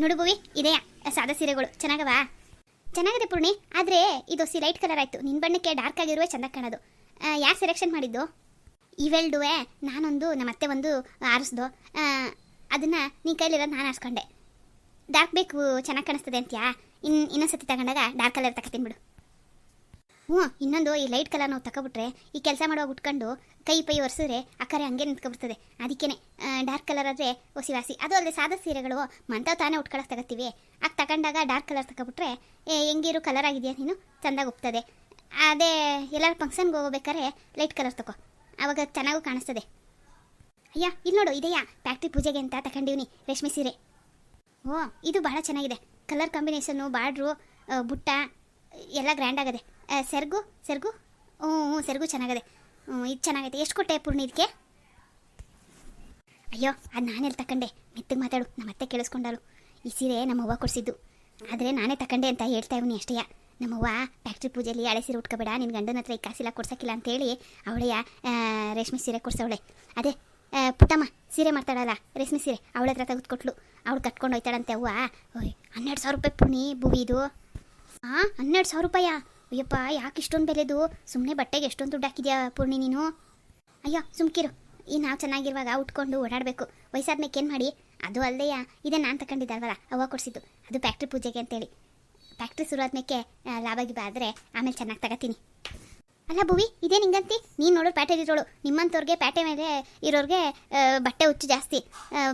ನೋಡು ಭುವಿ ಇದೆಯಾ ಸಾದಾ ಸೀರೆಗಳು. ಚೆನ್ನಾಗವಾ? ಚೆನ್ನಾಗಿದೆ ಪೂರ್ಣಿ, ಆದರೆ ಇದು ಸಿ ಲೈಟ್ ಕಲರ್ ಆಯಿತು. ನಿನ್ನ ಬಣ್ಣಕ್ಕೆ ಡಾರ್ಕ್ ಆಗಿರುವ ಚೆನ್ನಾಗಿ ಕಾಣೋದು. ಯಾರು ಸೆಲೆಕ್ಷನ್ ಮಾಡಿದ್ದು? ಇವೆಲ್ಡುವೆ, ನಾನೊಂದು ನಮ್ಮ ಅತ್ತೆ ಒಂದು, ಆರಿಸ್ದು. ಅದನ್ನು ನೀನು ಕೈಲಿರೋದು ನಾನು ಆರಿಸ್ಕೊಂಡೆ. ಡಾರ್ಕ್ ಬೇಕು, ಚೆನ್ನಾಗಿ ಕಾಣಿಸ್ತದೆ ಅಂತ್ಯಾ? ಇನ್ನು ಇನ್ನೊಂದ್ಸತಿ ತಗೊಂಡಾಗ ಡಾರ್ಕ್ ಕಲರ್ ತಗೋತೀನಿ ಬಿಡು ಹ್ಞೂ, ಇನ್ನೊಂದು ಈ ಲೈಟ್ ಕಲರ್ ನಾವು ತಗೊಬಿಟ್ರೆ ಈ ಕೆಲಸ ಮಾಡುವಾಗ ಉಟ್ಕೊಂಡು ಕೈ ಪೈ ಒರೆಸಿದ್ರೆ ಕರೆ ಹಂಗೆ ನಿಂತ್ಕೊಬಿಡ್ತದೆ. ಅದಕ್ಕೇ ಡಾರ್ಕ್ ಕಲರ್ ಆದರೆ ಒಸಿ ವಾಸಿ ಅದು ಅಲ್ಲದೆ ಸಾದಾ ಸೀರೆಗಳು ಮಂತ ತಾನೇ ಉಟ್ಕೊಳಕ್ಕೆ ತಗೋತೀವಿ ಆಗ ತಗೊಂಡಾಗ ಡಾರ್ಕ್ ಕಲರ್ ತಗೊಬಿಟ್ರೆ ಹೆಂಗಿರು ಕಲರ್ ಆಗಿದೆಯಾ ನೀನು? ಚೆಂದಾಗಿ ಒಪ್ತದೆ ಅದೇ ಎಲ್ಲರ ಫಂಕ್ಷನ್ಗೆ ಹೋಗ್ಬೇಕಾದ್ರೆ ಲೈಟ್ ಕಲರ್ ತಗೋ ಆವಾಗ ಚೆನ್ನಾಗೂ ಕಾಣಿಸ್ತದೆ. ಅಯ್ಯ ಇಲ್ಲಿ ನೋಡು, ಇದೆಯಾ? ಫ್ಯಾಕ್ಟ್ರಿ ಪೂಜೆಗೆ ಅಂತ ತಗೊಂಡಿವ್ನಿ ರೇಷ್ಮೆ ಸೀರೆ. ಓ, ಇದು ಭಾಳ ಚೆನ್ನಾಗಿದೆ. ಕಲರ್ ಕಾಂಬಿನೇಷನ್ನು ಬಾರ್ಡ್ರು ಬುಟ್ಟ, ಎಲ್ಲ ಗ್ರ್ಯಾಂಡ್ ಆಗದೆ. ಸೆರಗು ಸೆರಗು? ಹ್ಞೂ ಹ್ಞೂ, ಸೆರಗು ಚೆನ್ನಾಗದೆ. ಹ್ಞೂ, ಇದು ಚೆನ್ನಾಗೈತೆ. ಎಷ್ಟು ಕೊಟ್ಟೆ ಪುಣಿ ಇದಕ್ಕೆ? ಅಯ್ಯೋ, ಅದು ನಾನೇ ತಕೊಂಡೆ. ಮೆತ್ತಗೆ ಮಾತಾಡು. ನಮ್ಮ ಅತ್ತೆ ಕೇಳಿಸ್ಕೊಂಡಾಳು. ಈ ಸೀರೆ ನಮ್ಮ ಅವ್ವ ಕೊಡಿಸಿದ್ದು. ಆದರೆ ನಾನೇ ತಕೊಂಡೆ ಅಂತ ಹೇಳ್ತಾ ಇವನಿ ಅಷ್ಟೇಯ ನಮ್ಮವ್ವ ಫ್ಯಾಕ್ಟ್ರಿ ಪೂಜೆಯಲ್ಲಿ ಹಳೆ ಸೀರೆ ಉಟ್ಕೋಬೇಡ. ನಿನ್ನ ಗಂಡನ ಹತ್ರ ಈ ಕಾಸಿಲ್ಲ ಕೊಡ್ಸೋಕ್ಕಿಲ್ಲ ಅಂತೇಳಿ ಅವಳೆಯ ರೇಷ್ಮೆ ಸೀರೆ ಕೊಡ್ಸವಳೆ. ಅದೇ ಪುಟ್ಟಮ್ಮ, ಸೀರೆ ಮಾಡ್ತಾಳಲ್ಲ, ರೇಷ್ಮೆ ಸೀರೆ. ಅವಳ ಹತ್ರ ತೆಗೆದುಕೊಟ್ಲು ಅವಳು ಕಟ್ಕೊಂಡು ಹೋಯ್ತಾಳಂತೆ ಅವ್ವ. ಓಯ್, ಹನ್ನೆರಡು ಸಾವಿರ ರೂಪಾಯಿ ಪುಣಿ ಭೂವಿ ಇದು. ಹಾಂ ಹನ್ನೆರಡು ಸಾವಿರ ರೂಪಾಯ? ಅಯ್ಯಪ್ಪ, ಯಾಕೆ ಇಷ್ಟೊಂದು ಬೆಲೆದು? ಸುಮ್ಮನೆ ಬಟ್ಟೆಗೆ ಎಷ್ಟೊಂದು ದುಡ್ಡು ಹಾಕಿದ್ಯಾ ಪೂರ್ಣಿ ನೀನು? ಅಯ್ಯೋ, ಸುಮ್ಕಿರು. ಈ ನಾವು ಚೆನ್ನಾಗಿರುವಾಗ ಉಟ್ಕೊಂಡು ಓಡಾಡಬೇಕು. ವಯಸ್ಸಾದ್ಮೇಲೆ ಏನು ಮಾಡಿ? ಅದು ಅಲ್ಲದೆಯ ಇದೇ ನಾನು ತಗೊಂಡಿದ್ದಲ್ವಲ್ಲ ಅವ್ವ ಕೊಡಿಸಿದ್ದು. ಅದು ಫ್ಯಾಕ್ಟ್ರಿ ಪೂಜೆಗೆ ಅಂತೇಳಿ. ಫ್ಯಾಕ್ಟ್ರಿ ಶುರು ಆದ್ಮೇಲೆ ಲಾಭ ಗಿಬ ಆದರೆ ಆಮೇಲೆ ಚೆನ್ನಾಗಿ ತಗೋತೀನಿ. ಅಲ್ಲ ಭುವಿ, ಇದೇ ನಿಂಗಂತಿ? ನೀನು ನೋಡೋ ಪ್ಯಾಟೆ ಇರೋಳು ನಿಮ್ಮಂಥವ್ರಿಗೆ ಪ್ಯಾಟೆ ಮೇಲೆ ಇರೋರಿಗೆ ಬಟ್ಟೆ ಹುಚ್ಚು ಜಾಸ್ತಿ.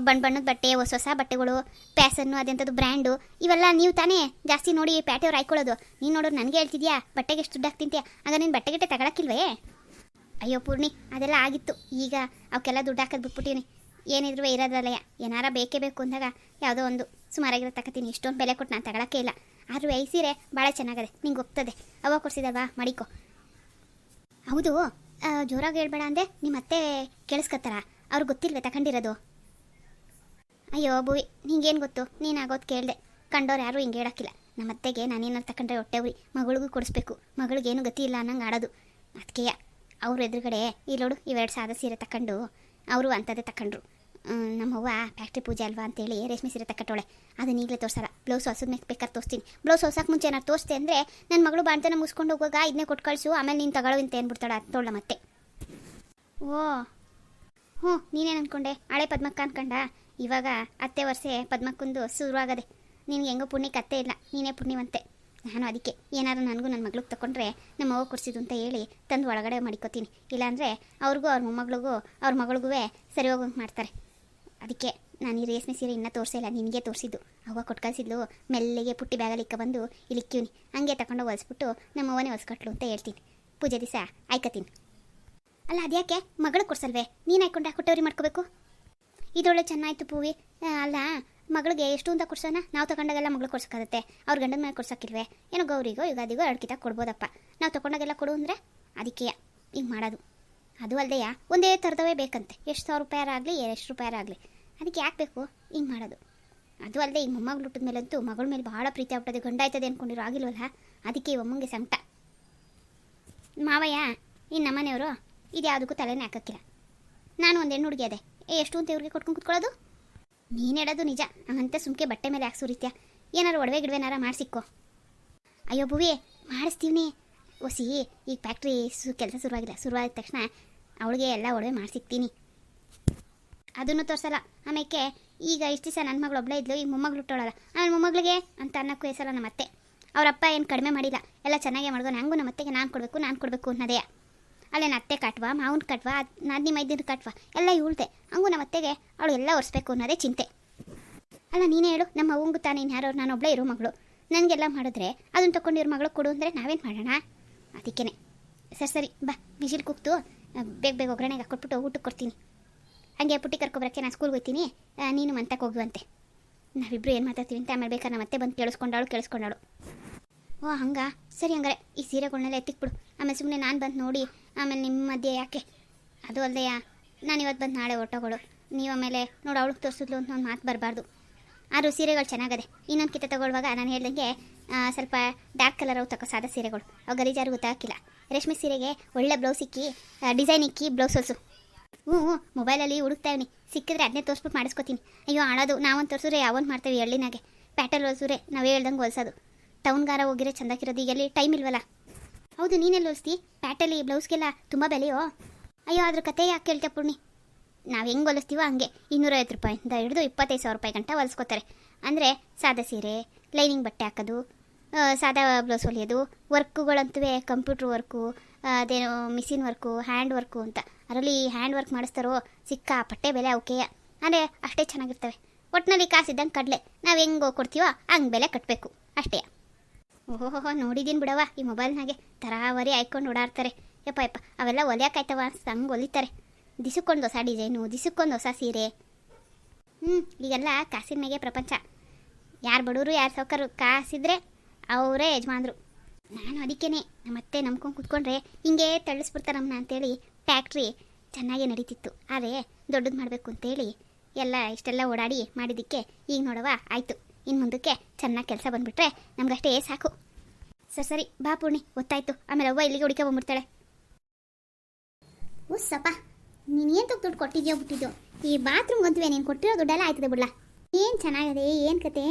ಬಣ್ಣ ಬಣ್ಣದ ಬಟ್ಟೆ, ಹೊಸ ಹೊಸ ಬಟ್ಟೆಗಳು, ಪ್ಯಾಸನ್ನು, ಅದೆಂಥದ್ದು ಬ್ರ್ಯಾಂಡು, ಇವೆಲ್ಲ ನೀವು ತಾನೇ ಜಾಸ್ತಿ ನೋಡಿ ಪ್ಯಾಟೆಯವ್ರು ಹಾಯ್ಕೊಳ್ಳೋದು. ನೀನು ನೋಡೋರು ನನಗೆ ಹೇಳ್ತಿದ್ಯಾ? ಬಟ್ಟೆಗೆ ಎಷ್ಟು ದುಡ್ಡು ಹಾಕ್ತಿಂತೀಯ? ಆಗ ನೀನು ಬಟ್ಟೆ ತಗೊಳಕ್ಕಿಲ್ವೇ? ಅಯ್ಯೋ ಪೂರ್ಣಿ, ಅದೆಲ್ಲ ಆಗಿತ್ತು. ಈಗ ಅವಕ್ಕೆಲ್ಲ ದುಡ್ಡು ಹಾಕೋದು ಬಿಟ್ಬಿಟ್ಟಿನಿ. ಏನಿದ್ರು ಇರೋದ್ರಲ್ಲಯ್ಯ. ಏನಾರ ಬೇಕೇ ಬೇಕು ಅಂದಾಗ ಯಾವುದೋ ಒಂದು. ಸುಮಾರಾಗಿರೋ ತಗೋತೀನಿ ಇಷ್ಟೊಂದು ಬೆಲೆ ಕೊಟ್ಟು ನಾನು ತಗೊಳಕ್ಕೆ ಇಲ್ಲ. ಆದರೂ ಐಸಿರೆ ಸೀರೆ ಭಾಳ ಚೆನ್ನಾಗದೆ. ನಿಂಗೆ ಒಪ್ತದೆ. ಅವಾಗ ಕೊಡ್ಸಿದಲ್ವಾ? ಮಾಡಿಕೊ. ಹೌದು. ಜೋರಾಗಿ ಹೇಳ್ಬೇಡ ಅಂದೆ ನಿಮ್ಮ ಅತ್ತೆ ಕೇಳಿಸ್ಕೊತಾರ. ಅವ್ರಿಗೆ ಗೊತ್ತಿಲ್ವೇ ತಗೊಂಡಿರೋದು ಅಯ್ಯೋ ಬುವಿ ನಿಂಗೇನು ಗೊತ್ತು? ನೀನು ಆಗೋದು ಕೇಳಿದೆ. ಕಂಡೋರು ಯಾರೂ ಹಿಂಗೆ ಹೇಳೋಕ್ಕಿಲ್ಲ. ನಮ್ಮ ಅತ್ತೆಗೆ ನಾನೇನಾರು ತಗೊಂಡ್ರೆ ಹೊಟ್ಟೆ ಉರಿ. ಮಗಳಿಗೂ ಕೊಡಿಸ್ಬೇಕು. ಮಗಳಿಗೇನು ಗತಿ ಇಲ್ಲ ಅನ್ನಂಗೆ ಆಡೋದು. ಅದಕ್ಕೆಯ ಅವ್ರ ಎದುರುಗಡೆ ಇಲ್ಲೋಡು ಇವೆರಡು ಸಾದ ಸೀರೆ ತಗೊಂಡು ಅವರು ಅಂಥದ್ದೇ ತಗೊಂಡ್ರು ನಮ್ಮವ್ವ ಫ್ಯಾಕ್ಟ್ರಿ ಪೂಜೆ ಅಲ್ವಾ ಅಂತೇಳಿ ರೇಷ್ಮೆ ಸೀರೆ ತಕ್ಕಟ್ಟೋಳೆ ಅದನ್ನ ಈಗಲೇ ತೋರ್ಸಲ್ಲ ಬ್ಲೌಸ್ ಹೊಸದ್ನೆ ಬೇಕಾದ್ರೆ ತೋರಿಸ್ತೀನಿ. ಬ್ಲೌಸ್ ಹೊಸಕ್ಕೆ ಮುಂಚೆ ಏನಾರು ತೋರಿಸ್ತೆ ಅಂದರೆ ನನ್ನ ಮಗಳು ಬಾಣ್ತನ ಮುಗಿಸ್ಕೊಂಡು ಹೋಗುವಾಗ ಇದನ್ನೇ ಕೊಟ್ಟು ಕಳಿಸು, ಆಮೇಲೆ ನೀನು ತಗೊಳ್ಳೋ ಅಂತ ಏನ್ಬಿಡ್ತಾಳೆ ತೋಳ ಮತ್ತೆ. ಓ, ಹ್ಞೂ, ನೀನೇನು ಅಂದ್ಕೊಂಡೆ ಹಳೆ ಪದ್ಮಕ್ಕ ಅನ್ಕಂಡ? ಇವಾಗ ಅತ್ತೆ ವರ್ಷೆ ಪದ್ಮಕ್ಕಂದು ಶುರುವಾಗದೆ. ನಿನಗೆ ಹೆಂಗೋ ಪುಣ್ಯಕ್ಕೆ ಅತ್ತೆ ಇಲ್ಲ, ನೀನೇ ಪುಣ್ಯವಂತೆ. ನಾನು ಅದಕ್ಕೆ ಏನಾದ್ರು ನನಗೂ ನನ್ನ ಮಗಳಿಗೆ ತಗೊಂಡ್ರೆ ನಮ್ಮ ಅವ್ವ ಕೊಡಿಸಿದ್ದು ಅಂತ ಹೇಳಿ ತಂದು ಒಳಗಡೆ ಮಾಡಿಕೋತೀನಿ. ಇಲ್ಲಾಂದರೆ ಅವ್ರಿಗೂ ಅವ್ರ ಮೊಮ್ಮಗಳಿಗೂ ಅವ್ರ ಮಗಳಿಗೂ ಸರಿ ಹೋಗೋಂಗೆ ಮಾಡ್ತಾರೆ. ಅದಕ್ಕೆ ನಾನು ಈ ರೇಷ್ಮೆ ಸೀರೆ ಇನ್ನೂ ತೋರಿಸಿಲ್ಲ ನಿನಗೆ ತೋರಿಸಿದ್ದು. ಅವ್ವ ಕೊಟ್ಟು ಕಳಿಸಿದ್ಲು ಮೆಲ್ಲಿಗೆ ಪುಟ್ಟಿ ಬ್ಯಾಗಲ್ಲಿ ಇಕ್ಕ ಬಂದು ಇಕ್ಕಿವ್ನಿ. ಹಂಗೆ ತಗೊಂಡು ಹೊಲಿಸ್ಬಿಟ್ಟು ನಮ್ಮ ಅವನೇ ಹೊಲ್ಸ್ಕೊಟ್ಲು ಅಂತ ಹೇಳ್ತೀನಿ. ಪೂಜೆ ದಿವಸ ಆಯ್ಕತೀನಿ ಅಲ್ಲ, ಅದ್ಯಾಕೆ? ಮಗಳು ಕೊಡ್ಸಲ್ವೇ? ನೀನು ಆಯ್ಕೊಂಡ ಕೊಟ್ಟವ್ರಿ ಮಾಡ್ಕೋಬೇಕು? ಇದೊಳ್ಳೆ ಚೆನ್ನಾಯ್ತು ಪೂವಿ. ಅಲ್ಲ, ಮಗಳಿಗೆ ಎಷ್ಟು ಅಂತ ಕೊಡ್ಸೋಣ? ನಾವು ತಗೊಂಡಾಗೆಲ್ಲ ಮಗಳು ಕೊಡ್ಸೋಕ್ಕಾಗುತ್ತೆ. ಅವ್ರ ಗಂಡನ ಮೇಲೆ ಕೊಡ್ಸೋಕ್ಕಿಲ್ವೇ ಏನೋ ಗೌರಿಗೋ, ಯುಗಾದಿಗೋ ಎರಡು ಕಿತ ಕೊಡ್ಬೋದಪ್ಪ. ನಾವು ತಗೊಂಡಾಗೆಲ್ಲ ಕೊಡು ಅಂದರೆ ಅದಕ್ಕೆ ಈಗ ಮಾಡೋದು. ಅದು ಅಲ್ಲದೆಯಾ ಒಂದೇ ಥರದವೇ ಬೇಕಂತೆ. ಎಷ್ಟು ಸಾವಿರ ರೂಪಾಯಾರಾಗಲಿ ಎಷ್ಟು ರೂಪಾಯಾರಾಗಲಿ ಅದಕ್ಕೆ ಯಾಕೆ ಬೇಕು? ಹಿಂಗೆ ಮಾಡೋದು. ಅದು ಅಲ್ಲದೆ ಈಗ ಮೊಮ್ಮಗಳು ಹುಟ್ಟಿದ ಮೇಲಂತೂ ಮಗಳ ಮೇಲೆ ಭಾಳ ಪ್ರೀತಿ ಆಗ್ಬಿಟ್ಟದೆ. ಗಂಡ ಆಯ್ತದೆ ಅಂದ್ಕೊಂಡಿರೋ ಆಗಿಲ್ವಲ್ಲ? ಅದಕ್ಕೆ ಈ ಅಮ್ಮಂಗೆ ಸಂಕಟ. ಮಾವಯ್ಯ ಇನ್ನು ನಮ್ಮನೆಯವರು ಇದು ಯಾವುದಕ್ಕೂ ತಲೆನೇ ಹಾಕಕ್ಕಿಲ್ಲ. ನಾನು ಒಂದು ಹೆಣ್ಣು ಹುಡುಗಿ ಅದೆ. ಎಷ್ಟು ಅಂತ ಇವ್ರಿಗೆ ಕೊಟ್ಕೊಂಡು ಕುತ್ಕೊಳ್ಳೋದು? ನೀನು ಹೇಳೋದು ನಿಜ. ಹಂಗಂತೆ ಸುಮ್ಕೆ ಬಟ್ಟೆ ಮೇಲೆ ಯಾಕೆ ಸುರಿತ್ಯ ಏನಾರು ಒಡವೆ ಗಿಡವೆನಾರ ಮಾಡಿಸಿಕ್ಕೋ ಅಯ್ಯೋ, ಭುವಿ ಮಾಡಿಸ್ತೀವಿ ಒಸಿ ಈಗ ಫ್ಯಾಕ್ಟ್ರಿ ಸು ಕೆಲಸ ಶುರುವಾಗಿಲ್ಲ. ಶುರುವಾದ ತಕ್ಷಣ ಅವಳಿಗೆ ಎಲ್ಲ ಒಡವೆ ಮಾಡಿಸಿಕ್ತೀನಿ ಅದನ್ನು ತೋರಿಸಲ್ಲ. ಆಮೇಲೆ ಈಗ ಇಷ್ಟು ದಿವಸ ನನ್ನ ಮಗಳು ಒಬ್ಬಳೇ ಇದ್ಲು, ಈಗ ಮೊಮ್ಮಗಳು ಹುಟ್ಟೋಳಲ್ಲ ಆಮೇಲೆ ಮೊಮ್ಮಗಳಿಗೆ ಅಂತ ಅನ್ನಕ್ಕೂ ಕೂಯಿಸಲ್ಲ ನಮ್ಮ ಅತ್ತೆ. ಅವರಪ್ಪ ಏನು ಕಡಿಮೆ ಮಾಡಿಲ್ಲ. ಎಲ್ಲ ಚೆನ್ನಾಗೆ ಮಾಡಿದ್ರು ನಂಗೂ ನಮ್ಮ ಅತ್ತೆಗೆ ನಾನು ಕೊಡಬೇಕು ನಾನು ಕೊಡಬೇಕು ಅನ್ನೋದೇ. ಅಲ್ಲೇನು ಅತ್ತೆ ಕಟ್ವಾ, ಮಾವನ ಕಟ್ವಾ ನಾದಿನಿ ಮೈದಿನ ಕಟ್ವಾ, ಎಲ್ಲ ಉಳ್ದೆ ಹಂಗೂ ನಮ್ಮ ಅತ್ತೆಗೆ ಅವಳು ಎಲ್ಲ ಒರೆಸ್ಬೇಕು ಅನ್ನೋದೇ ಚಿಂತೆ. ಅಲ್ಲ, ನೀನೇ ಹೇಳು, ನಮ್ಮ ಅವಂಗು ತಾನೇ ಇನ್ನು ಯಾರೋ ನಾನು ಒಬ್ಬಳೇ ಇರೋ ಮಗಳು. ನನಗೆಲ್ಲ ಮಾಡಿದ್ರೆ ಅದನ್ನು ತೊಗೊಂಡಿರೋ ಮಗಳು ಕೊಡು ಅಂದರೆ ನಾವೇನು ಮಾಡೋಣ? ಅದಕ್ಕೇ ಸರಿ ಸರಿ, ಬಾ ಬಿಸಿಲು ಕುಕ್ತು ಬೇಗ ಬೇಗ ಒಗ್ಗರಣೆಗೆ ಕೊಟ್ಬಿಟ್ಟು ಊಟಕ್ಕೆ ಕೊಡ್ತೀನಿ. ಹಂಗೆ ಪುಟ್ಟಿ ಕರ್ಕೊಬರಕ್ಕೆ ನಾನು ಸ್ಕೂಲ್ಗೆ ಹೋಗ್ತೀನಿ. ನೀನು ಮಂತಕ್ಕೆ ಹೋಗುವಂತೆ ನಾವಿಬ್ಬರು ಏನು ಮಾತಾಡ್ತೀವಿ ಅಂತ ಆಮೇಲೆ ಬೇಕಾದ್ರೆ ಮತ್ತೆ ಬಂದು ಕೇಳಿಸ್ಕೊಂಡಾಳು ಕೇಳಿಸ್ಕೊಂಡಾಳು. ಓ, ಹಂಗಾ? ಸರಿ ಹಂಗಾರೆ, ಈ ಸೀರೆಗಳನ್ನೆಲ್ಲ ಎತ್ತಿಕ್ಬಿಡು. ಆಮೇಲೆ ಸುಮ್ಮನೆ ನಾನು ಬಂದು ನೋಡಿ, ಆಮೇಲೆ ನಿಮ್ಮ ಮಧ್ಯೆ ಯಾಕೆ? ಅದು ಅಲ್ಲದೆಯಾ ನಾನು ಇವತ್ತು ಬಂದು ನಾಳೆ ಹೊಟ್ಟೋಗಳು ನೀವು ಆಮೇಲೆ ನೋಡು, ಅವಳಿಗೆ ತೋರಿಸಿದ್ಲು ಅಂತ ಒಂದು ಮಾತು ಬರಬಾರ್ದು. ಆದರೂ ಸೀರೆಗಳು ಚೆನ್ನಾಗದೆ. ಇನ್ನೊಂದು ಕಿತ್ತ ತಗೊಳ್ಳುವಾಗ ನಾನು ಹೇಳ್ದಂಗೆ ಸ್ವಲ್ಪ ಡಾರ್ಕ್ ಕಲರ್ ಅವು ತಗೋ ಸಾದ ಸೀರೆಗಳು. ಅವು ಗಲೀಜಾರು ಗೊತ್ತಾಗಿಲ್ಲ ರೇಷ್ಮೆ ಸೀರೆಗೆ ಒಳ್ಳೆ ಬ್ಲೌಸ್ ಇಕ್ಕಿ ಡಿಸೈನ್ ಇಕ್ಕಿ ಬ್ಲೌಸ್ ಹ್ಞೂ ಹ್ಞೂ ಮೊಬೈಲಲ್ಲಿ ಇವನಿ. ಸಿಕ್ಕಿದ್ರೆ ಅದನ್ನೇ ತೋರಿಸ್ಬಿಟ್ಟು ಮಾಡಿಸ್ಕೊತೀನಿ. ಅಯ್ಯೋ, ಆಳೋದು ನಾವೊಂದು ತೋರಿಸಿದ್ರೆ ಯಾವೊಂದು ಮಾಡ್ತೇವೆ ಹಳ್ಳಿನಾಗೆ ಪ್ಯಾಟಲ್ ಹೊಲಿಸಿದ್ರೆ ನಾವೇ ಹೇಳ್ದಂಗೆ ಹೊಲ್ಸೋದು. ಟೌನ್ಗಾರ ಹೋಗಿರೋ ಚಂದಾಕಿರೋದು ಈಗ ಎಲ್ಲಿ ಟೈಮ್ ಇಲ್ವಲ್ಲ? ಹೌದು, ನೀನೆಲ್ಲಿ ಹೊಲಿಸ್ತಿ? ಪ್ಯಾಟಲ್ಲಿ ಬ್ಲೌಸ್ಗೆಲ್ಲ ತುಂಬ ಬೆಲೆಯೋ? ಅಯ್ಯೋ ಅದ್ರ ಕತೆ ಯಾಕೆ ಕೇಳ್ತೆ ಪೂರ್ಣಿ ನಾವು ಹೆಂಗೆ ಹೊಲಿಸ್ತೀವೋ ಹಂಗೆ. ಇನ್ನೂರೈವತ್ತು ರೂಪಾಯಿಂದ ಹಿಡಿದು ಇಪ್ಪತ್ತೈದು ಸಾವಿರ ರೂಪಾಯಿ ಗಂಟ ಹೊಲಿಸ್ಕೋತಾರೆ. ಅಂದರೆ ಸಾದಾ ಸೀರೆ, ಲೈನಿಂಗ್ ಬಟ್ಟೆ ಹಾಕೋದು ಸಾದಾ ಬ್ಲೌಸ್ ಹೊಲಿಯೋದು ವರ್ಕುಗಳಂತೂ ಕಂಪ್ಯೂಟ್ರ್ ವರ್ಕು ಅದೇನೋ ಮಿಷಿನ್ ವರ್ಕು ಹ್ಯಾಂಡ್ ವರ್ಕು ಅಂತ. ಅದರಲ್ಲಿ ಹ್ಯಾಂಡ್ ವರ್ಕ್ ಮಾಡಿಸ್ತಾರೋ ಸಿಕ್ಕಾಪಟ್ಟೆ ಬೆಲೆ ಅವಕ್ಕೆ ಅಂದರೆ ಅಷ್ಟೇ ಚೆನ್ನಾಗಿರ್ತವೆ. ಒಟ್ಟಿನಲ್ಲಿ ಕಾಸಿದ್ದಂಗೆ ಕಡಲೆ. ನಾವು ಹೆಂಗೆ ಕೊಡ್ತೀವೋ ಹಂಗೆ ಬೆಲೆ ಕಟ್ಟಬೇಕು ಅಷ್ಟೇ. ಓಹೋಹೋ ನೋಡಿದ್ದೀನಿ ಬಿಡವ ಈ ಮೊಬೈಲ್ನಾಗೆ ತರಾವರಿ ಆಯ್ಕೊಂಡು ಓಡಾಡ್ತಾರೆ. ಯಪ್ಪ ಯಪ್ಪ, ಅವೆಲ್ಲ ಹೊಲಿಯೋಕ್ಕಾಯ್ತವ ಹಂಗೆ ಹೊಲಿತಾರೆ ದಿಸಕ್ಕೊಂದು ಹೊಸ ಡಿಸೈನು ದಿಸಕ್ಕೊಂದು ಹೊಸ ಸೀರೆ. ಹ್ಞೂ ಈಗೆಲ್ಲ ಕಾಸಿನ ಮೇಲೆ ಪ್ರಪಂಚ. ಯಾರು ಬಡವರು ಯಾರು ಸೌಕರು, ಕಾಸಿದ್ರೆ ಅವರೇ ಯಜಮಾನ್ರು. ನಾನು ಅದಕ್ಕೇನೆ. ನಮ್ಮತ್ತೆ ನಂಬ್ಕೊಂಡು ಕುತ್ಕೊಂಡ್ರೆ ಹಿಂಗೆ ತಳ್ಳಿಸ್ಬಿಡ್ತಾರೆ ನಮ್ಮನ್ನ ಅಂತೇಳಿ ಫ್ಯಾಕ್ಟ್ರಿ ಚೆನ್ನಾಗೇ ನಡೀತಿತ್ತು. ಆದರೆ ದೊಡ್ಡದು ಮಾಡಬೇಕು ಅಂತೇಳಿ ಎಲ್ಲ ಇಷ್ಟೆಲ್ಲ ಓಡಾಡಿ ಮಾಡಿದ್ದಕ್ಕೆ ಈಗ ನೋಡವ ಆಯಿತು. ಇನ್ನು ಮುಂದಕ್ಕೆ ಚೆನ್ನಾಗಿ ಕೆಲಸ ಬಂದುಬಿಟ್ರೆ ನಮಗಷ್ಟೇ ಸಾಕು. ಸರ್, ಸರಿ, ಬಾ ಪೂರ್ಣಿ ಗೊತ್ತಾಯ್ತು ಆಮೇಲೆ ಅವ್ವ ಇಲ್ಲಿಗೆ ಹುಡುಕ ಬಂದ್ಬಿಡ್ತಾಳೆ. ನೀನು ಏನು ದುಡ್ಡು ಕೊಟ್ಟಿದ್ಯೋ ಬಿಟ್ಟಿದ್ಯೋ? ಈ ಬಾತ್ರೂಮ್ ಗಂತುವೆ ನೀನು ಕೊಟ್ಟಿರೋ ದುಡ್ಡೆಲ್ಲ ಆಯ್ತದೆ ಬಿಡ್ಲ. ಏನು ಚೆನ್ನಾಗಿದೆ, ಏನು ಕತೆ?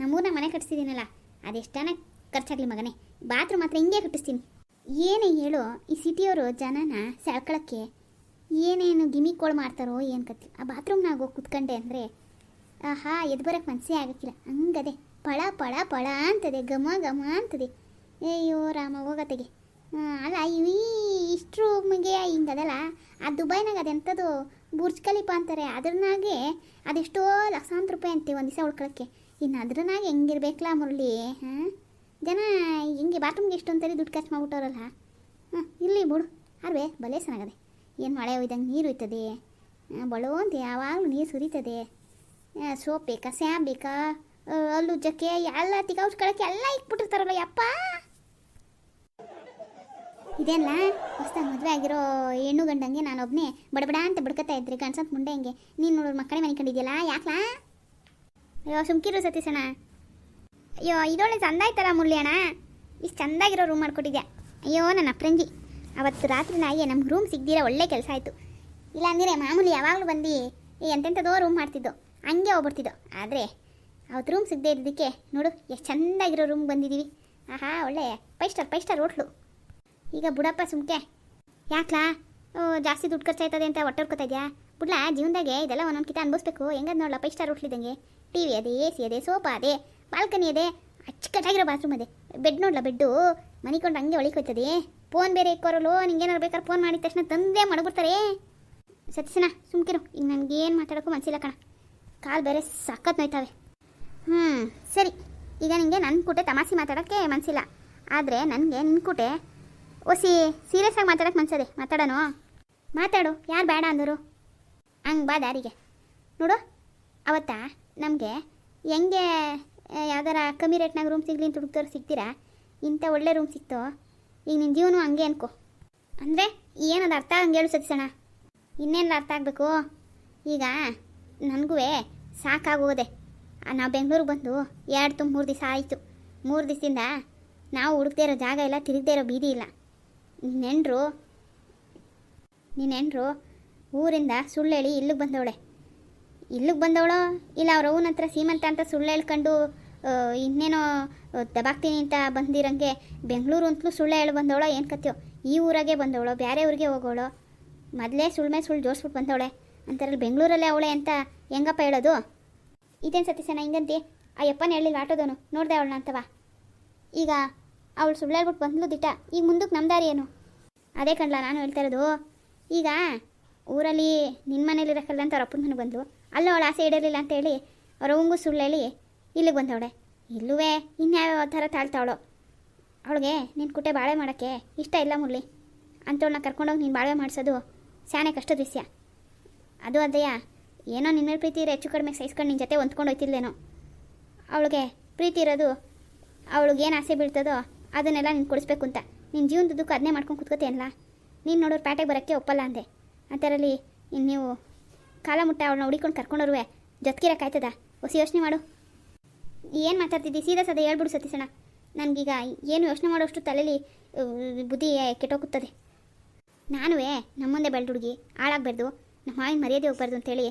ನಮ್ಮೂರನ್ನ ಮನೆ ಕಟ್ಟಿಸ್ತಿದ್ದೀನಲ್ಲ ಅದೆಷ್ಟಾನ ಖರ್ಚಾಗಲಿ ಮಗನೇ. ಬಾತ್ರೂಮ್ ಮಾತ್ರ ಹಿಂಗೆ ಕಟ್ಟಿಸ್ತೀನಿ. ಏನೇ ಹೇಳು ಈ ಸಿಟಿಯವರು ಜನನ ಸೆಳ್ಕೊಳಕ್ಕೆ ಏನೇನು ಗಿಮಿಕೋಳು ಮಾಡ್ತಾರೋ ಏನು ಕತ್ತಿ ಆ ಬಾತ್ರೂಮ್ನಾಗ ಹೋಗಿ ಕುತ್ಕೊಂಡೆ ಅಂದರೆ, ಆಹಾ ಎದ್ದು ಬರೋಕ್ಕೆ ಮನಸ್ಸೇ ಆಗಕ್ಕಿಲ್ಲ ಹಂಗದೆ, ಪಳ ಪಳ ಪಳ ಅಂತದೆ, ಘಮ ಘಮ ಅಂತದೆ. ಅಯ್ಯೋ, ರಾಮ ಹೋಗತ್ತೆಗೆ ಅಲ್ಲ ಇವೀ ಇಷ್ಟು ರೂಮ್ಗೆ ಹಿಂಗದಲ್ಲ ಆ ದುಬೈನಾಗ ಅದೆಂಥದ್ದು ಬುರ್ಜ್ ಖಲೀಫ ಅಂತಾರೆ, ಅದ್ರನಾಗೆ ಅದೆಷ್ಟೋ ಲಕ್ಷಾಂತರ ರೂಪಾಯಿ ಅಂತೆ ಒಂದು ದಿವಸ ಉಳ್ಕೊಳಕ್ಕೆ. ಇನ್ನು ಅದ್ರನಾಗೆ ಹೆಂಗಿರ್ಬೇಕಲ್ಲ ಮುರಳಿ ಹಾಂ ಜನ ಹಿಂಗೆ ಬಾತ್ರೂಮ್ಗೆ ಎಷ್ಟು ಸರಿ ದುಡ್ಡು ಖರ್ಚು ಮಾಡ್ಬಿಟ್ಟವ್ರಲ್ಲ. ಹಾಂ ಇಲ್ಲಿ ಬಿಡು. ಅರ್ವೆ, ಬಲೆ ಚೆನ್ನಾಗದೆ. ಏನು ಮಳೆ ಹೋಯ್ದಂಗೆ ನೀರು ಹೋಯ್ತದೆ ಬಳು ಅಂತ ಯಾವಾಗಲೂ ನೀರು ಸುರಿತದೆ. ಸೋಪ್ ಬೇಕಾ, ಸ್ಯಾಮ್ ಬೇಕಾ? ಅಲ್ಲೂ ಜಕ್ಕೆ ಎಲ್ಲ ಕಳಕ್ಕೆ ಎಲ್ಲ ಇಕ್ಬಿಟ್ಟಿರ್ತಾರಲ್ಲ ಯಪ್ಪ. ಇದೆಲ್ಲ ಹೊಸ್ದಾಗಿ ಮದುವೆ ಆಗಿರೋ ಹೆಣ್ಣು ಗಂಡಂಗೆ ನಾನು ಒಬ್ಬನೇ ಬಡಬಡ ಅಂತ ಬಿಡ್ಕತ್ತಾ ಇದ್ರಿ ಗಂಡ್ಸಂತ ಮುಂಡೆ ಹಂಗೆ. ನೀನು ನೋಡೋರು ಮಕ್ಕಳೇ ಮನೆ ಕಂಡಿದ್ಯಲ್ಲ ಯಾಕ್ಲಾ? ಅಯ್ಯೋ, ಸುಮ್ಕಿರು ಸತೀಶಣ್ಣ. ಅಯ್ಯೋ, ಇದೊಳ್ಳೆ ಚಂದ ಆಯ್ತಲ್ಲ ಮುರಳಿ ಅಣ್ಣ ಇಷ್ಟು ಚಂದಾಗಿರೋ ರೂಮ್ ಮಾಡ್ಕೊಟ್ಟಿದ್ಯಾ? ಅಯ್ಯೋ, ನನ್ನ ಅಪ್ರಂಜಿ. ಅವತ್ತು ರಾತ್ರಿ ನಾಯಿಗೆ ನಮ್ಮ ರೂಮ್ ಸಿಗ್ದಿರ ಒಳ್ಳೆ ಕೆಲಸ ಆಯಿತು. ಇಲ್ಲಾಂದರೆ ಮಾಮೂಲಿ ಯಾವಾಗಲೂ ಬಂದು ಎಂತೆಂಥದೋ ರೂಮ್ ಮಾಡ್ತಿದ್ದೋ, ಹಂಗೆ ಹೋಗ್ಬಿಡ್ತಿದ್ದೋ. ಆದರೆ, ಅವತ್ತು ರೂಮ್ ಸಿಗದೆ ಇದ್ದಕ್ಕೆ ನೋಡು, ಎಷ್ಟು ಚಂದಾಗಿರೋ ರೂಮ್ ಬಂದಿದ್ದೀವಿ ಆಹಾ, ಒಳ್ಳೆ five star five star hotel. ಈಗ ಬುಡಪ್ಪ ಸುಮ್ಕೆ, ಯಾಕ್ಲಾ? ಜಾಸ್ತಿ ದುಡ್ಡು ಖರ್ಚಾಯ್ತದೆ ಅಂತ ಹೊಟ್ಟೆ ಹೊಡ್ಕೊತಾ ಇದೆಯಾ? ಬಿಡ್ಲಾ, ಜೀವನದಾಗೆ ಇದೆಲ್ಲ ಒಂದೊಂದು ಕಿತ ಅನ್ಭವಿಸ್ಬೇಕು. ಹೆಂಗದ್ ನೋಡಲ್ಲ ಫೈವ್ ಸ್ಟಾರ್ ಹೋಟ್ಲಿದ್ದಂಗೆ ಟಿ ವಿ ಅದೇ ಎ ಸಿ ಅದೇ, ಸೋಫಾ ಅದೇ. ಬಾಲ್ಕನಿ ಇದೆ. ಅಚ್ಚುಕಟ್ಟಾಗಿರೋ ಬಾತ್ರೂಮ್ ಅದೇ ಬೆಡ್ ನೋಡ್ಲ ಬೆಡ್ಡು ಮನಿಕೊಂಡು ಹಂಗೆ ಒಳಗೆ ಹೋಯ್ತದೆ ಫೋನ್ ಬೇರೆ ಇಕ್ಕೋರಲ್ಲೋ ನಿಂಗೇನಾರು ಬೇಕಾದ್ರೆ ಫೋನ್ ಮಾಡಿದ ತಕ್ಷಣ ತಂದೆ ಮಡಗ್ಬಿಡ್ತಾರೆ. ಸತ್ಯಸನ ಸುಮ್ಕಿರು ಈಗ ನನಗೇನು ಮಾತಾಡೋಕ್ಕೂ ಮನಸ್ಸಿಲ್ಲ ಕಣ. ಕಾಲು ಬೇರೆ ಸಖತ್ ನೋಯ್ತಾವೆ. ಹ್ಞೂ ಸರಿ. ಈಗ ನಿಮಗೆ ನನ್ನ ಕೂಟೆ ತಮಾಷೆ ಮಾತಾಡೋಕ್ಕೆ ಮನಸ್ಸಿಲ್ಲ ಆದರೆ ನನಗೆ ನಿನ್ನ ಕೂಟೆ ಓಸಿ ಸೀರಿಯಸ್ ಆಗಿ ಮಾತಾಡೋಕ್ಕೆ ಮನ್ಸದೆ. ಮಾತಾಡೋಣ ಮಾತಾಡು. ಯಾರು ಬೇಡ ಅಂದರು? ಹಂಗೆ ಬಾ ದಾರಿಗೆ. ನೋಡು, ಅವತ್ತ? ನಮಗೆ ಹೆಂಗೆ ಯಾವ್ದಾರ ಕಮ್ಮಿ ರೇಟ್ನಾಗ ರೂಮ್ ಸಿಗಲಿ ಅಂತ ಹುಡುಕ್ತವ್ರು ಸಿಗ್ತೀರಾ? ಇಂಥ ಒಳ್ಳೆ ರೂಮ್ ಸಿಕ್ತೋ? ಈಗ ನಿನ್ನ ಜೀವನ ಹಂಗೆ ಅನ್ಕೋ. ಅಂದರೆ ಏನದು ಅರ್ಥ ಹಂಗೆ ಹೇಳು ಸತ್ಸಣ ಇನ್ನೇನು ಅರ್ಥ ಆಗಬೇಕು? ಈಗ ನನಗೂ ಸಾಕಾಗೋದೆ ನಾವು ಬೆಂಗಳೂರಿಗೆ ಬಂದು ಎರಡು ತುಂಬ ಮೂರು ದಿವಸ ಆಯಿತು. ಮೂರು ದಿವಸದಿಂದ ನಾವು ಹುಡುಕ್ದೇ ಇರೋ ಜಾಗ ಇಲ್ಲ, ತಿರುಗದೇ ಇರೋ ಬೀದಿ ಇಲ್ಲ. ನೆಂಟರು ನೀನೆಂಡ್ರು ಊರಿಂದ ಸುಳ್ಳು ಹೇಳಿ ಇಲ್ಲಿಗೆ ಬಂದವಳೆ. ಇಲ್ಲಿಗೆ ಬಂದವಳೋ ಇಲ್ಲ ಅವ್ರ ಅವನ ಹತ್ರ ಸೀಮಂತ ಅಂತ ಸುಳ್ಳು ಹೇಳ್ಕೊಂಡು ಇನ್ನೇನೋ ದಬಾಕ್ತೀನಿ ಅಂತ ಬಂದಿರಂಗೆ ಬೆಂಗಳೂರು ಅಂತಲೂ ಸುಳ್ಳು ಹೇಳಿ ಬಂದವಳೋ, ಏನು ಕತ್ಯೋ? ಈ ಊರಾಗೆ ಬಂದವಳು ಬೇರೆ ಊರಿಗೆ ಹೋಗೋಳು? ಮೊದಲೇ ಸುಳ್ಳು ಮೇಲೆ ಸುಳ್ಳು ಜೋಡಿಸ್ಬಿಟ್ಟು ಬಂದವಳೆ. ಅಂತಾರಲ್ಲಿ ಬೆಂಗಳೂರಲ್ಲೇ ಅವಳೆ ಅಂತ ಹೆಂಗಪ್ಪ ಹೇಳೋದು? ಇದೇನು ಸತೀಸಣ್ಣ ಹಿಂಗಂತಿ? ಆ ಯಪ್ಪನ ಹೇಳಿಲ್ಲ ಆಟೋದನು ನೋಡಿದೆ ಅವಳನ್ನ ಅಂತವ ಈಗ ಅವಳು ಸುಳ್ಳು ಹೇಳ್ಬಿಟ್ಟು ಬಂದ್ಲು ದಿಟ್ಟ. ಈಗ ಮುಂದಕ್ಕೆ ನಮ್ಮ ಏನು? ಅದೇ ಕಣ್ಲ, ನಾನು ಹೇಳ್ತಾ ಇರೋದು. ಈಗ ಊರಲ್ಲಿ ನಿನ್ನ ಮನೇಲಿ ಇರೋಕಲ್ಲ ಅಂತ ಅವ್ರ ಅಪ್ಪನ ಮನೆಗೆ ಬಂದ್ಲು. ಅಲ್ಲ ಅವಳು ಆಸೆ ಇಡಲಿಲ್ಲ ಅಂತ ಹೇಳಿ, ಅವ್ರ ಅವಂಗೂ ಸುಳ್ಳು ಹೇಳಿ ಇಲ್ಲಿಗೆ ಬಂದವಳೆ. ಇಲ್ಲವೇ ಇನ್ಯಾವ ಥರ ತಾಳ್ತಾವಳು. ಅವಳಿಗೆ ನಿನ್ನ ಕುಟೆ ಬಾಳೆ ಮಾಡೋಕ್ಕೆ ಇಷ್ಟ ಇಲ್ಲ ಮುರಳಿ. ಅಂಥವಳನ್ನ ಕರ್ಕೊಂಡೋಗಿ ನೀನು ಬಾಳೆ ಮಾಡಿಸೋದು ಸ್ಯಾನೆ ಕಷ್ಟದ ವಿಷಯ ಅದು ಅದಯ್ಯ ಏನೋ ನಿನ್ನ ಪ್ರೀತಿ ಇರೋ ಹೆಚ್ಚು ಕಡಿಮೆ ಸಹಿಸ್ಕೊಂಡು ನಿನ್ನ ಜೊತೆ ಹೊಂದ್ಕೊಂಡು ಹೋಯ್ತಿಲ್ಲೇನೋ ಅವಳಿಗೆ, ಪ್ರೀತಿ ಇರೋದು ಅವಳಿಗೆ ಏನು ಆಸೆ ಬೀಳ್ತದೋ ಅದನ್ನೆಲ್ಲ ನೀನು ಕೊಡಿಸ್ಬೇಕು ಅಂತ. ನಿನ್ನ ದುಃಖ ಅದನ್ನೇ ಮಾಡ್ಕೊಂಡು ಕೂತ್ಕೋತೀಯಲ್ಲ ನೀನು ನೋಡೋರು ಪ್ಯಾಟೆಗೆ ಬರೋಕ್ಕೆ ಒಪ್ಪಲ್ಲ ಅಂದೆ. ಅಂಥರಲ್ಲಿ ಇನ್ನು ನೀವು ಕಾಲ ಮುಟ್ಟ ಅವಳನ್ನ ಹುಡಿಕೊಂಡು ಕರ್ಕೊಂಡೋರುವೆ. ಜೊತ್ಗಿರಕ್ಕಾಯ್ತದ ಹೊಸ ಯೋಚನೆ ಮಾಡು. ಏನು ಮಾತಾಡ್ತಿದ್ದಿ? ಸೀದಾ ಸದಾ ಹೇಳ್ಬಿಡು ಸತೀಸಣ್ಣ ನನಗೀಗ ಏನು ಯೋಚನೆ ಮಾಡೋಷ್ಟು ತಲೆಯಲ್ಲಿ ಬುದ್ಧಿ ಕೆಟ್ಟೋಗುತ್ತದೆ ನಾನುವೇ ನಮ್ಮ ಮುಂದೆ ಬೆಳೆದ ಹುಡುಗಿ ಹಾಳಾಗಬಾರ್ದು ನಮ್ಮ ಮಾವಿನ ಮರ್ಯಾದೆ ಹೋಗ್ಬಾರ್ದು ಅಂತೇಳಿ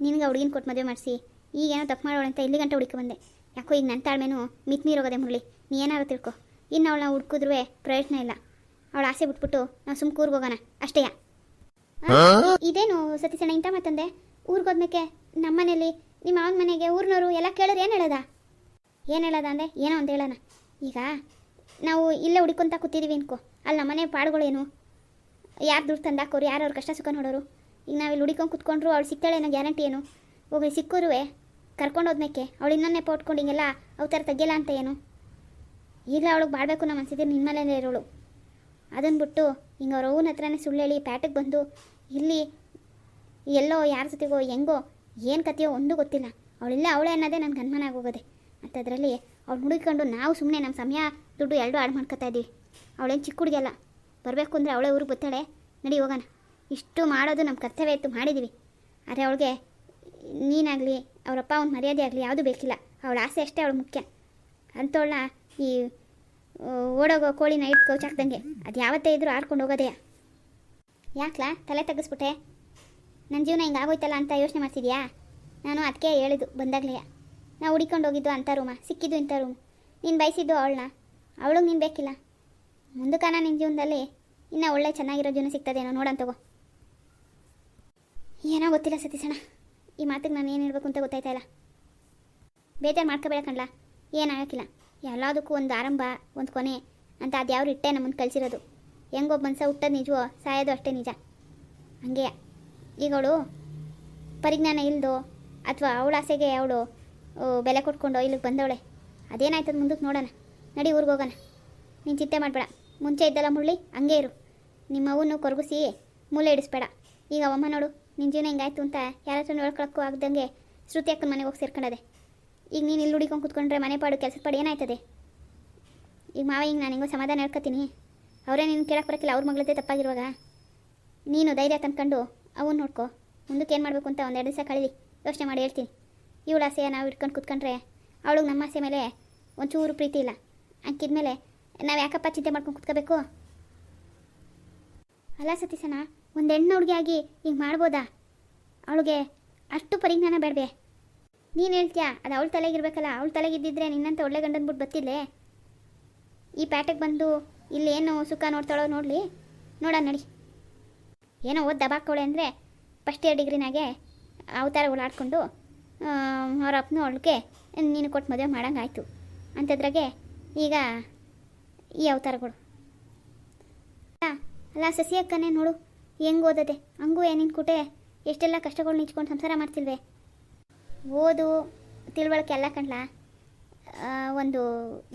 ನಿನಗೆ ಹುಡುಗಿನ ಕೊಟ್ಟು ಮದುವೆ ಮಾಡಿಸಿ. ಈಗೇನೋ ತಪ್ಪು ಮಾಡೋಳು ಅಂತ ಇಲ್ಲಿ ಗಂಟೆ ಹುಡುಕಿ ಬಂದೆ. ಯಾಕೋ ಈಗ ನನ್ನ ತಾಳ್ಮೆನೂ ಮಿತ್ ಹೋಗೋದೆ ಮುರಳಿ ನೀ ಏನಾದ್ರು ತಿಳ್ಕೊ. ಇನ್ನು ಅವಳನ್ನ ಹುಡ್ಕಿದ್ರೂ ಪ್ರಯೋಜನ ಇಲ್ಲ. ಅವಳು ಆಸೆ ಬಿಟ್ಬಿಟ್ಟು ನಾವು ಸುಮ್ ಕೂರ್ಗೋಗೋಣ ಅಷ್ಟೇಯ ಇದೇನು ಸತೀಶಣ್ಣ ಇಂಥ ಮಾತಂದೆ? ನಮ್ಮ ನಮ್ಮನೇಲಿ ನಿಮ್ಮ ಅವನ ಮನೆಗೆ ಊರಿನವರು ಎಲ್ಲ ಕೇಳಿದ್ರೆ ಏನು ಹೇಳೋದ? ಏನು ಹೇಳೋದ ಅಂದೆ? ಏನೋ ಒಂದು ಹೇಳೋಣ. ಈಗ ನಾವು ಇಲ್ಲೇ ಹುಡ್ಕೊಂತ ಕೂತಿದ್ದೀವಿ ಅನ್ಕೋ. ಅಲ್ಲಿ ನಮ್ಮನೆ ಪಾಡುಗಳೇನು? ಯಾರು ದುಡ್ಡು ತಂದಾಕೋರು? ಯಾರು ಅವ್ರ ಕಷ್ಟ ಸುಖ ನೋಡೋರು? ಈಗ ನಾವಿಲ್ಲಿ ಹುಡುಕೊಂಡು ಕುತ್ಕೊಂಡ್ರು, ಅವ್ಳು ಸಿಗ್ತಾಳೆ ಅನ್ನೋ ಗ್ಯಾರಂಟಿ ಏನು? ಹೋಗಿ ಸಿಕ್ಕೋರುವೆ ಕರ್ಕೊಂಡು ಹೋದ್ಮೇಕೆ. ಅವಳು ಇನ್ನೊಂದು ನೆಪ ಉಟ್ಕೊಂಡು ಹಿಂಗೆಲ್ಲ ಅವತಾರ ತೆಗಿಯಲ್ಲ ಅಂತ ಏನು? ಈಗಲೇ ಅವಳಿಗೆ ಬಾಡಬೇಕು ನಮ್ಮ ಅನ್ಸಿದ್ರೆ ಮನೇಲೇ ಇರೋಳು. ಅದನ್ನು ಬಿಟ್ಟು ಹಿಂಗೆ ಅವ್ರ ಅವನ ಹತ್ರನೇ ಸುಳ್ಳು ಹೇಳಿ ಪ್ಯಾಟಿಗೆ ಬಂದು ಇಲ್ಲಿ ಎಲ್ಲೋ ಯಾರ ಜೊತೆಗೋ ಹೆಂಗೋ ಏನು ಕತೆಯೋ ಒಂದು ಗೊತ್ತಿಲ್ಲ. ಅವಳಿಲ್ಲ ಅವಳೇ ಅನ್ನೋದೇ ನನಗೆ ಅನುಮಾನ ಆಗೋಗೋದೆ. ಅಂಥದ್ರಲ್ಲಿ ಅವ್ಳು ಹುಡುಕೊಂಡು ನಾವು ಸುಮ್ಮನೆ ನಮ್ಮ ಸಮಯ ದುಡ್ಡು ಎರಡು ಆಡ್ ಮಾಡ್ಕೊತಾ ಇದ್ದೀವಿ ಅವಳೇನು ಚಿಕ್ಕ ಹುಡುಗಿಯಲ್ಲ ಬರಬೇಕು ಅಂದರೆ ಅವಳೇ ಊರಿಗೆ ಬರ್ತಾಳೆ. ನಡಿ ಹೋಗೋಣ. ಇಷ್ಟು ಮಾಡೋದು ನಮ್ಮ ಕರ್ತವ್ಯ ಇತ್ತು ಮಾಡಿದ್ದೀವಿ ಆದರೆ ಅವಳಿಗೆ ನೀನಾಗಲಿ ಅವರಪ್ಪ ಅವ್ನ ಮರ್ಯಾದೆ ಆಗಲಿ ಯಾವುದೂ ಬೇಕಿಲ್ಲ. ಅವಳ ಆಸೆ ಅಷ್ಟೇ ಅವಳು ಮುಖ್ಯ. ಅಂಥವಳನ್ನ ಈ ಓಡೋಗೋ ಕೋಳಿನ ಇಟ್ಟು ಕೌಚಾಕ್ದಂಗೆ. ಅದು ಯಾವತ್ತೇ ಇದ್ದರೂ ಆಡ್ಕೊಂಡು ಹೋಗೋದೇ. ಯಾಕ್ಲಾ? ತಲೆ ತಗ್ಗಿಸ್ಬಿಟ್ಟೆ ನನ್ನ ಜೀವನ ಹಿಂಗೆ ಆಗೋಯ್ತಲ್ಲ ಅಂತ ಯೋಚನೆ ಮಾಡ್ತಿದ್ಯಾ? ನಾನು ಅದಕ್ಕೆ ಹೇಳಿದ್ದು ಬಂದಾಗಲೇ. ನಾವು ಹುಡಿಕೊಂಡು ಹೋಗಿದ್ದು ಅಂಥ ರೂಮ, ಸಿಕ್ಕಿದ್ದು ಇಂಥ ರೂಮ್. ನೀನು ಬಯಸಿದ್ದು ಅವಳನ್ನ. ಅವಳಿಗೆ ನೀನು ಬೇಕಿಲ್ಲ. ಮುಂದಕ್ಕಾನ ನಿನ್ನ ಜೀವನದಲ್ಲಿ ಇನ್ನೂ ಒಳ್ಳೆ ಚೆನ್ನಾಗಿರೋ ಜೀವನ ಸಿಗ್ತದೇನೋ ನೋಡೋಣ ತಗೋ. ಏನೋ ಗೊತ್ತಿಲ್ಲ ಸತೀಶಣ್ಣ. ಈ ಮಾತಿಗೆ ನಾನು ಏನು ಹೇಳ್ಬೇಕು ಅಂತ ಗೊತ್ತಾಯ್ತಾ ಇಲ್ಲ. ಬೇಜಾರು ಮಾಡ್ಕೋಬೇಡ ಕಣ್ಲ. ಏನಾಗೋಕ್ಕಿಲ್ಲ ಎಲ್ಲದಕ್ಕೂ ಒಂದು ಆರಂಭ, ಒಂದು ಕೊನೆ ಅಂತ ಅದು ಯಾವ ಇಟ್ಟೆ ನಮ್ಮನ್ನು ಕಲಿಸಿರೋದು ಹೆಂಗೊಬ್ಬ ಮನ್ಸ ಹುಟ್ಟೋದು ನಿಜವೋ, ಸಾಯೋದು ಅಷ್ಟೇ ನಿಜ. ಹಂಗೆ. ಈಗಳು ಪರಿಜ್ಞಾನ ಇಲ್ಲದೋ ಅಥವಾ ಅವಳ ಆಸೆಗೆ ಅವಳು ಬೆಲೆ ಕೊಟ್ಕೊಂಡು ಇಲ್ಲಿಗೆ ಬಂದವಳೆ. ಅದೇನಾಯ್ತದ ಮುಂದಕ್ಕೆ ನೋಡೋಣ. ನಡಿ ಊರಿಗೆ ಹೋಗೋಣ. ನೀನು ಚಿಂತೆ ಮಾಡಬೇಡ. ಮುಂಚೆ ಇದ್ದಲ್ಲ ಮುರಳಿ, ಹಂಗೆ ಇರು. ನಿಮ್ಮ ಅವನ್ನು ಕೊರಗಿಸಿ ಮೂಲೆ ಇಡಿಸ್ಬೇಡ. ಈಗ ಅವಮ್ಮ ನೋಡು ನಿನ್ನ ಜೀವನ ಹೆಂಗಾಯ್ತು ಅಂತ ಯಾರ ಹತ್ರ ನೋಡ್ಕೊಳಕ್ಕೂ ಆಗ್ದಂಗೆ ಶ್ರುತಿ ಅಕ್ಕನ ಮನೆಗೆ ಹೋಗಿ ಸೇರ್ಕೊಂಡದೆ. ಈಗ ನೀನು ಇಲ್ಲಿ ಹುಡಿಕೊಂಡು ಕೂತ್ಕೊಂಡ್ರೆ ಮನೆ ಪಾಡು, ಕೆಲಸದ ಪಾಡು ಏನಾಯ್ತದೆ? ಈಗ ಮಾವ, ಈಗ ನಾನು ಹೆಂಗೋ ಸಮಾಧಾನ ಹೇಳ್ಕೊತೀನಿ. ಅವರೇ ನೀನು ಕೇಳಕ್ಕೆ ಬರೋಕ್ಕಿಲ್ಲ ಅವ್ರ ಮಗಳದ್ದೇ ತಪ್ಪಾಗಿರುವಾಗ. ನೀನು ಧೈರ್ಯ ತಂದ್ಕೊಂಡು ಅವನ್ನ ನೋಡ್ಕೊ. ಮುಂದಕ್ಕೆ ಏನು ಮಾಡಬೇಕು ಅಂತ ಒಂದೆರಡು ದಿವಸ ಕಳೀಲಿ ಯೋಚನೆ ಮಾಡಿ ಹೇಳ್ತೀನಿ. ಇವಳ ಆಸೆಯ ನಾವು ಇಟ್ಕೊಂಡು ಕುತ್ಕೊಂಡ್ರೆ ಅವಳಿಗೆ ನಮ್ಮ ಆಸೆ ಮೇಲೆ ಒಂಚೂರು ಪ್ರೀತಿ ಇಲ್ಲ. ಅಂಕಿದ್ಮೇಲೆ ನಾವು ಯಾಕಪ್ಪ ಚಿಂತೆ ಮಾಡ್ಕೊಂಡು ಕೂತ್ಕೋಬೇಕು? ಅಲ್ಲ ಸತೀಶನ ಒಂದು ಹೆಣ್ಣು ಹುಡುಗಿ ಆಗಿ ಹಿಂಗೆ ಮಾಡ್ಬೋದಾ? ಅವಳಿಗೆ ಅಷ್ಟು ಪರಿಜ್ಞಾನ ಬೇಡವೆ. ನೀನು ಹೇಳ್ತೀಯಾ, ಅದು ಅವಳ ತಲೆಗಿರ್ಬೇಕಲ್ಲ, ಅವಳ ತಲೆಗಿದ್ದಿದ್ರೆ ನಿನ್ನಂತ ಒಳ್ಳೆ ಗಂಡನ್ಬಿಟ್ಟು ಬರ್ತಿದ್ಲೆ? ಈ ಪ್ಯಾಟೆಗೆ ಬಂದು ಇಲ್ಲಿ ಏನು ಸುಖ ನೋಡ್ತಾಳೋ ನೋಡಲಿ. ನೋಡ ನಡಿ. ಏನೋ ಓದ್ ದಬಾಕೋಳೆ ಅಂದರೆ ಫಸ್ಟ್ ಇಯರ್ ಡಿಗ್ರಿನಾಗೆ ಅವತಾರ ಆಡ್ಕೊಂಡು ಅವ್ರ ಅಪ್ಪನೂ ಅವಳಿಗೆ ನೀನು ಕೊಟ್ಟು ಮದುವೆ ಮಾಡೋಂಗಾಯ್ತು ಅಂಥದ್ರಾಗೆ ಈಗ ಈ ಅವತಾರಗಳು. ಅಲ್ಲ ಸಸಿ ಅಕ್ಕನೇ ನೋಡು, ಹೆಂಗೆ ಓದದೆ? ಹಂಗೂ ಏನೇನು ಕುಟೆ, ಎಷ್ಟೆಲ್ಲ ಕಷ್ಟಗಳು ನಿಂಚ್ಕೊಂಡು ಸಂಸಾರ ಮಾಡ್ತಿಲ್ವೇ? ಓದು ತಿಳುವಳಿಕೆ ಎಲ್ಲ ಕಣ್ಲಾ. ಒಂದು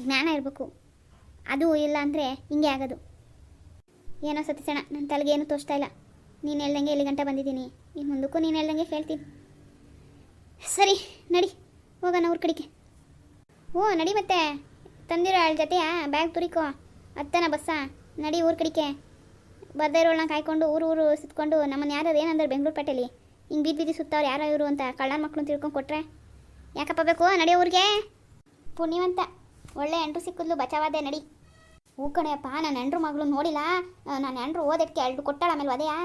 ಜ್ಞಾನ ಇರಬೇಕು. ಅದು ಇಲ್ಲ ಅಂದರೆ ಹಿಂಗೆ ಆಗೋದು. ಏನೋ ಸತೀಸಣ ನನ್ನ ತಲೆಗೆ ಏನು ತೋಚ್ತಾ ಇಲ್ಲ. ನೀನು ಹೇಳ್ದಂಗೆ ಇಲ್ಲಿ ಗಂಟೆ ಬಂದಿದ್ದೀನಿ. ಇನ್ನು ಮುಂದಕ್ಕೂ ನೀನು ಹೇಳ್ದಂಗೆ ಕೇಳ್ತೀನಿ ಸರಿ, ನಡಿ. ಹೋಗೋಣ ಊರ ಕಡೆಗೆ. ಓ, ನಡಿ ಮತ್ತೆ. ತಂದಿರೋ ಅವಳ ಜೊತೆಯಾ ಬ್ಯಾಗ್ ತುರಿಕೋ. ಅತ್ತನ ಬಸ್ಸ. ನಡಿ ಊರ ಕಡೆಗೆ. ಬರ್ದೇ ಇರೋಳನ್ನ ಕಾಯ್ಕೊಂಡು ಊರು ಊರು ಸುತ್ತಕೊಂಡು ನಮ್ಮನ್ನು ಯಾರು ಏನಂದ್ರೆ ಬೆಂಗಳೂರು ಪೇಟೆಲಿ. ಹಿಂಗೆ ಬೀದಿ ಬೀದಿ ಸುತ್ತವ್ರು ಯಾರೋ ಇವರು ಅಂತ ಕಳ್ಳನ ಮಕ್ಕಳು ತಿಳ್ಕೊಂಡು ಕೊಟ್ರೆ. ಯಾಕಪ್ಪ ಬೇಕು? ನಡಿ ಊರಿಗೆ. ಪುಣ್ಯವಂತ. ಒಳ್ಳೆ ಎಂಟ್ರು ಸಿಕ್ಕಿದ್ಲು, ಬಚಾವಾದೆ, ನಡಿ. ಹೂ ಕಡೆಯಪ್ಪ ನನ್ನ ಎಂಟ್ರು ಮಗಳು ನೋಡಿಲ್ಲ. ನಾನು ಎಂಟ್ರು ಓದಕ್ಕೆ ಎರಡು ಕೊಟ್ಟಾಳ ಆಮೇಲೆ ಅದೇಯಾ